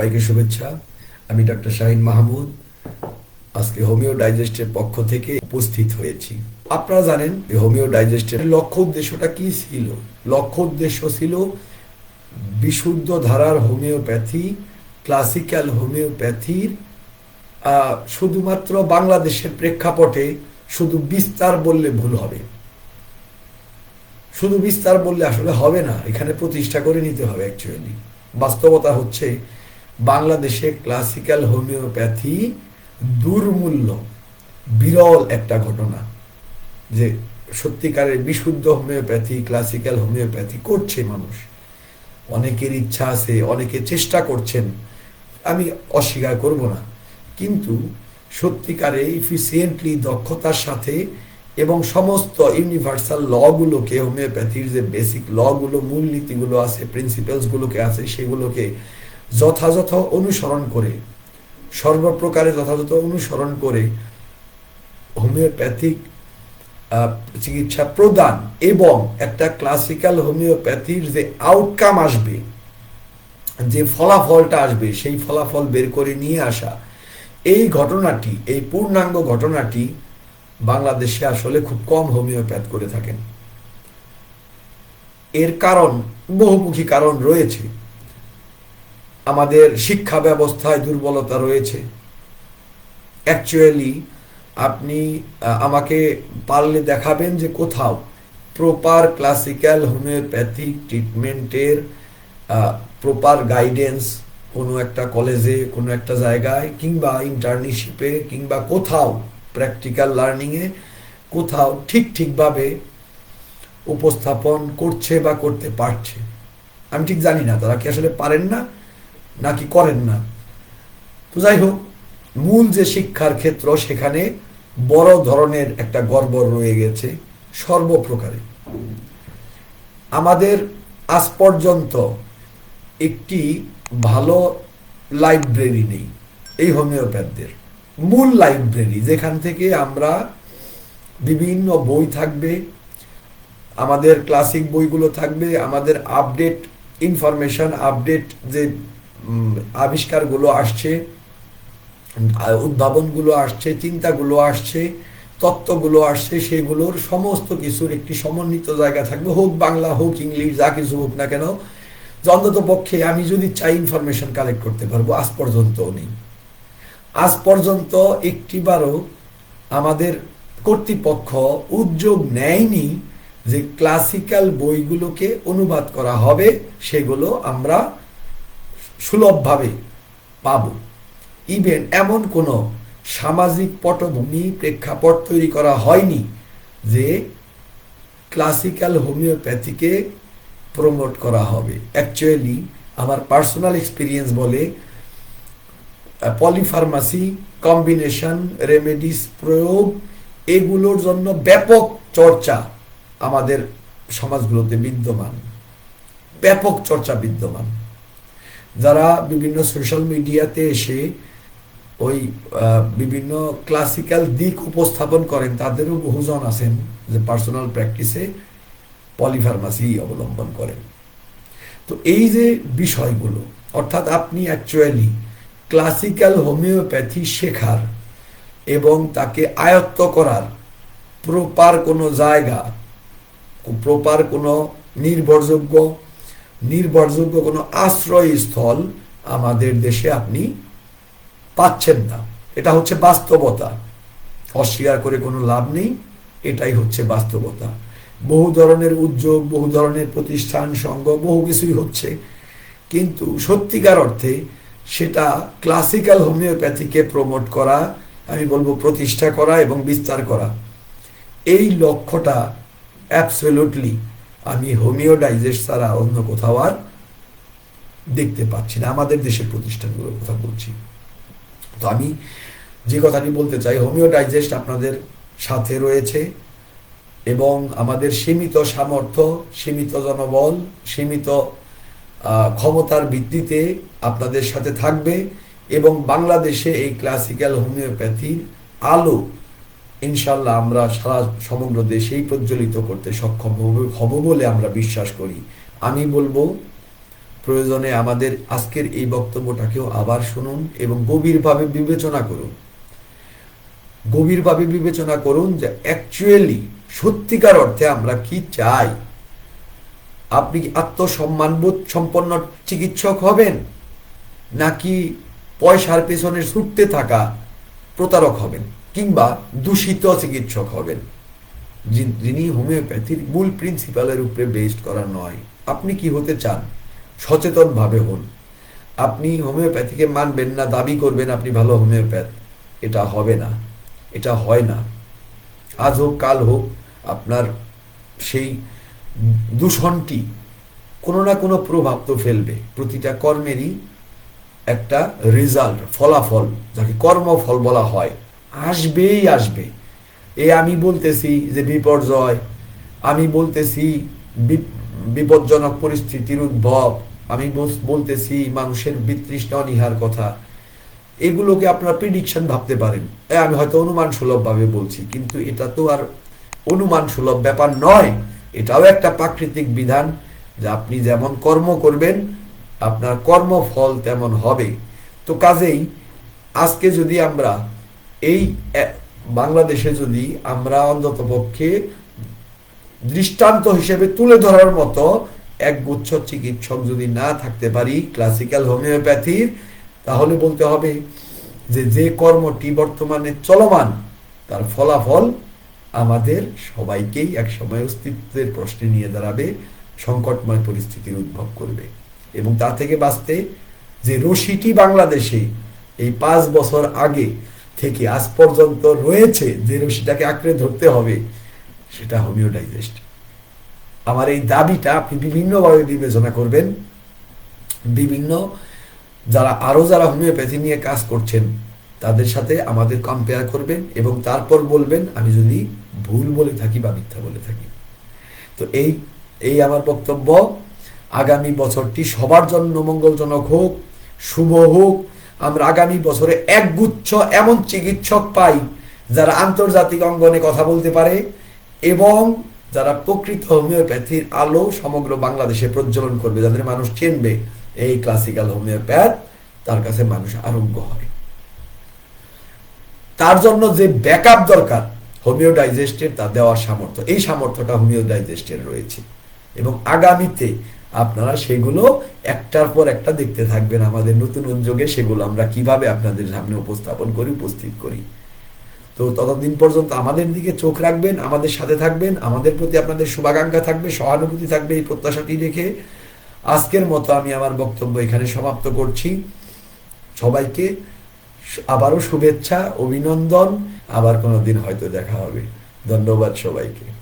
সবাইকে শুভেচ্ছা। আমি ডক্টর শাহিন মাহমুদ। আজকে হোমিও ডাইজেস্টের পক্ষ থেকে উপস্থিত হয়েছি। আপনারা জানেন হোমিও ডাইজেস্টের লক্ষ্য উদ্দেশ্যটা কি ছিল? লক্ষ্য উদ্দেশ্য ছিল বিশুদ্ধ ধারার হোমিওপ্যাথি, ক্লাসিক্যাল হোমিওপ্যাথির শুধুমাত্র বাংলাদেশের প্রেক্ষাপটে শুধু বিস্তার বললে ভুল হবে। শুধু বিস্তার বললে আসলে হবে না, এখানে প্রতিষ্ঠা করে নিতে হবে অ্যাকচুয়ালি বাস্তবতা হচ্ছে বাংলাদেশে ক্লাসিক্যাল হোমিওপ্যাথি দুর্মূল্য, বিরল একটা ঘটনা যে সত্যিকারের বিশুদ্ধ হোমিওপ্যাথি ক্লাসিক্যাল হোমিওপ্যাথি করছে মানুষ। অনেকের ইচ্ছা আছে, অনেকে চেষ্টা করছেন, আমি অস্বীকার করব না। কিন্তু সত্যিকারে ইফিসিয়েন্টলি দক্ষতার সাথে এবং সমস্ত ইউনিভার্সাল লগুলোকে হোমিওপ্যাথির যে বেসিক লগুলো মূলনীতিগুলো আছে প্রিন্সিপালসগুলোকে আছে, সেগুলোকে যথাযথ অনুসরণ করে সর্বপ্রকারে যথাযথ অনুসরণ করে হোমিওপ্যাথিক চিকিৎসা প্রদান এবং একটা ক্লাসিক্যাল হোমিওপ্যাথির যে আউটকাম আসবে, যে ফলাফলটা আসবে, সেই ফলাফল বের করে নিয়ে আসা, এই ঘটনাটি, এই পূর্ণাঙ্গ ঘটনাটি বাংলাদেশে আসলে খুব কম হোমিওপ্যাথ করে থাকেন। এর কারণ, বহুমুখী কারণ রয়েছে। আমাদের শিক্ষা ব্যবস্থায় দুর্বলতা রয়েছে। অ্যাকচুয়ালি আপনি আমাকে পারলে দেখাবেন যে কোথাও প্রপার ক্লাসিক্যাল হোমিওপ্যাথিক ট্রিটমেন্টের প্রপার গাইডেন্স কোনো একটা কলেজে কোনো একটা জায়গায় কিংবা ইন্টার্নশিপে কিংবা কোথাও প্র্যাকটিক্যাল লার্নিংয়ে কোথাও ঠিক ঠিকভাবে উপস্থাপন করছে বা করতে পারছে। আমি ঠিক জানি না, তারা কি আসলে পারেন না? নাকি করেন না? তো যাই হোক মূল যে শিক্ষার ক্ষেত্র, সেখানে বড় ধরনের একটা গর্বর রয়ে গেছে, সর্বপ্রকারে। আমাদের আজ পর্যন্ত একটি ভালো লাইব্রেরি নেই, এই হোমিওপ্যাথদের। মূল লাইব্রেরি, যেখান থেকে আমরা বিভিন্ন বই থাকবে, আমাদের ক্লাসিক বইগুলো থাকবে, আমাদের আপডেট ইনফরমেশন, আপডেট যে আবিষ্কারগুলো আসছে উদ্ভাবনগুলো আসছে, চিন্তাগুলো আসছে, তত্ত্বগুলো আসছে, সেগুলোর সমস্ত কিছুর একটি সমন্বিত জায়গা থাকবে, হোক বাংলা, হোক ইংলিশ, যা কিছু হোক না কেন। অন্তত পক্ষে আমি যদি চাই ইনফরমেশন কালেক্ট করতে পারব, আজ পর্যন্ত নেই। আজ পর্যন্ত একটিবারও আমাদের কর্তৃপক্ষ উদ্যোগ নেয়নি যে ক্লাসিক্যাল বইগুলোকে অনুবাদ করা হবে, সেগুলো আমরা সুলভভাবে পাব। ইভেন এমন কোনো সামাজিক পটভূমি প্রেক্ষাপট তৈরি করা হয়নি যে ক্লাসিক্যাল হোমিওপ্যাথিকে প্রমোট করা হবে। অ্যাকচুয়ালি আমার পার্সোনাল এক্সপিরিয়েন্স বলে পলিফার্মাসি কম্বিনেশন রেমেডিস প্রয়োগ এগুলোর জন্য ব্যাপক চর্চা আমাদের সমাজগুলোতে বিদ্যমান। ব্যাপক চর্চা বিদ্যমান। যারা বিভিন্ন সোশ্যাল মিডিয়াতে এসে ওই বিভিন্ন ক্লাসিক্যাল দিক উপস্থাপন করেন, তাদেরও বহুজন আছেন যে পার্সোনাল প্র্যাকটিসে পলিফার্মাসি অবলম্বন করেন। তো এই যে বিষয়গুলো, অর্থাৎ আপনি অ্যাকচুয়ালি ক্লাসিক্যাল হোমিওপ্যাথি শেখার এবং তাকে আয়ত্ত করার প্রপার কোনো জায়গা প্রপার কোনো নির্ভরযোগ্য নির্ভরযোগ্য কোনো আশ্রয়স্থল আমাদের দেশে আপনি পাচ্ছেন না। এটা হচ্ছে বাস্তবতা। অস্বীকার করে কোনো লাভ নেই, এটাই হচ্ছে বাস্তবতা। বহু ধরনের উদ্যোগ, বহু ধরনের প্রতিষ্ঠান, সংঘ, বহু কিছুই হচ্ছে। কিন্তু সত্যিকার অর্থে সেটা ক্লাসিক্যাল হোমিওপ্যাথিকে প্রমোট করা, আমি বলব প্রতিষ্ঠা করা এবং বিস্তার করা। এই লক্ষ্যটা অ্যাবসলিউটলি আমি হোমিও ডাইজেস্ট ছাড়া অন্য কোথাও আর দেখতে পাচ্ছি না। আমাদের দেশের প্রতিষ্ঠানগুলোর কথা বলছি। তো আমি যে কথাটি বলতে চাই হোমিও ডাইজেস্ট আপনাদের সাথে রয়েছে এবং আমাদের সীমিত সামর্থ্য, সীমিত জনবল, সীমিত ক্ষমতার ভিত্তিতে আপনাদের সাথে থাকবে এবং বাংলাদেশে এই ক্লাসিক্যাল হোমিওপ্যাথির আলো ইনশাল্লাহ আমরা সারা সমগ্র দেশেই প্রজ্বলিত করতে সক্ষম হব বলে আমরা বিশ্বাস করি। আমি বলব, প্রয়োজনে আমাদের আজকের এই বক্তব্যটাকেও আবার শুনুন এবং গভীরভাবে বিবেচনা করুন। গভীরভাবে বিবেচনা করুন যে অ্যাকচুয়ালি সত্যিকার অর্থে আমরা কি চাই। আপনি আত্মসম্মানবোধ সম্পন্ন চিকিৎসক হবেন? নাকি পয়সার পেছনে ছুটতে থাকা প্রতারক হবেন? কিংবা দূষিত চিকিৎসক হবেন। যিনি- হোমিওপ্যাথির মূল প্রিন্সিপালের উপরে বেসড করা নয়। আপনি কি হতে চান? সচেতনভাবে হন। আপনি হোমিওপ্যাথিকে মানবেন না, দাবি করবেন আপনি ভালো হোমিওপ্যাথ। এটা হবে না। এটা হয় না। আজ হোক, কাল হোক, আপনার সেই দূষণটি কোনো না কোনো প্রভাব তো ফেলবে। প্রতিটা কর্মেরই একটা রেজাল্ট, ফলাফল, যাকে কর্মফল বলা হয়। আসবেই আসবে। এ আমি বলতেছি যে বিপর্যয়, আমি বলতেছি বিপ- বিপজ্জনক পরিস্থিতির উদ্ভব, আমি বলতেছি মানুষের বিতৃষ্ণা, অনীহার কথা। এগুলোকে আপনারা প্রিডিকশন ভাবতে পারেন। আমি হয়তো অনুমান সুলভভাবে বলছি, কিন্তু এটা তো আর অনুমান সুলভ ব্যাপার নয়। এটাও একটা প্রাকৃতিক বিধান যে আপনি যেমন কর্ম করবেন, আপনার কর্মফল তেমন হবে। তো কাজেই আজকে যদি আমরা এই বাংলাদেশে যদি আমরা অন্তত পক্ষে দৃষ্টান্ত হিসেবে তুলে ধরার মতো এক গুচ্ছ চিকিৎসক যদি না থাকতে পারি ক্লাসিক্যাল হোমিওপ্যাথির তাহলে বলতে হবে যে যে কর্মটি বর্তমানে চলমান, তার ফলাফল আমাদের সবাইকেই একসময় অস্তিত্বের প্রশ্নে নিয়ে দাঁড়াবে, সংকটময় পরিস্থিতির উদ্ভব করবে। এবং তা থেকে বাঁচতে যে রশিটি বাংলাদেশে এই পাঁচ বছর আগে থেকে আজ পর্যন্ত রয়েছে যে রশিটাকে আঁকড়ে ধরতে হবে, সেটা হোমিওডাইজেস্ট আমার এই দাবিটা আপনি বিভিন্নভাবে বিবেচনা করবেন। বিভিন্ন যারা আরও যারা হোমিওপ্যাথি নিয়ে কাজ করছেন, তাদের সাথে আমাদের কম্পেয়ার করবেন এবং তারপর বলবেন, আমি যদি ভুল বলে থাকি বা মিথ্যা বলে থাকি। তো এই এই আমার বক্তব্য। আগামী বছরটি সবার জন্য মঙ্গলজনক হোক, শুভ হোক আমরা আগামী বছরে একগুচ্ছ এমন চিকিৎসক পাই যারা আন্তর্জাতিক অঙ্গনে কথা বলতে পারে এবং যারা প্রকৃত হোমিওপ্যাথির আলো সমগ্র বাংলাদেশে প্রজ্বলন করবে, যাদের মানুষ চিনবে এই ক্লাসিক্যাল হোমিওপ্যাথ তার কাছে মানুষ আরোগ্য হয় তার জন্য যে ব্যাকআপ দরকার হোমিও ডাইজেস্টের তা দেওয়ার সামর্থ্য, এই সামর্থ্যটা হোমিও ডাইজেস্টের রয়েছে। এবং আগামীতে আপনারা সেগুলো একটার পর একটা দেখতে থাকবেন। আমাদের নতুন উদ্যোগে সেগুলো আমরা কীভাবে আপনাদের সামনে উপস্থাপন করি, উপস্থিত করি। তো ততদিন পর্যন্ত আমাদের দিকে চোখ রাখবেন, আমাদের সাথে থাকবেন, আমাদের প্রতি আপনাদের শুভাকাঙ্ক্ষা থাকবে, সহানুভূতি থাকবে এই প্রত্যাশাটি রেখে আজকের মতো আমি আমার বক্তব্য এখানে সমাপ্ত করছি। সবাইকে আবারও শুভেচ্ছা, অভিনন্দন। আবার কোনোদিন হয়তো দেখা হবে। ধন্যবাদ সবাইকে।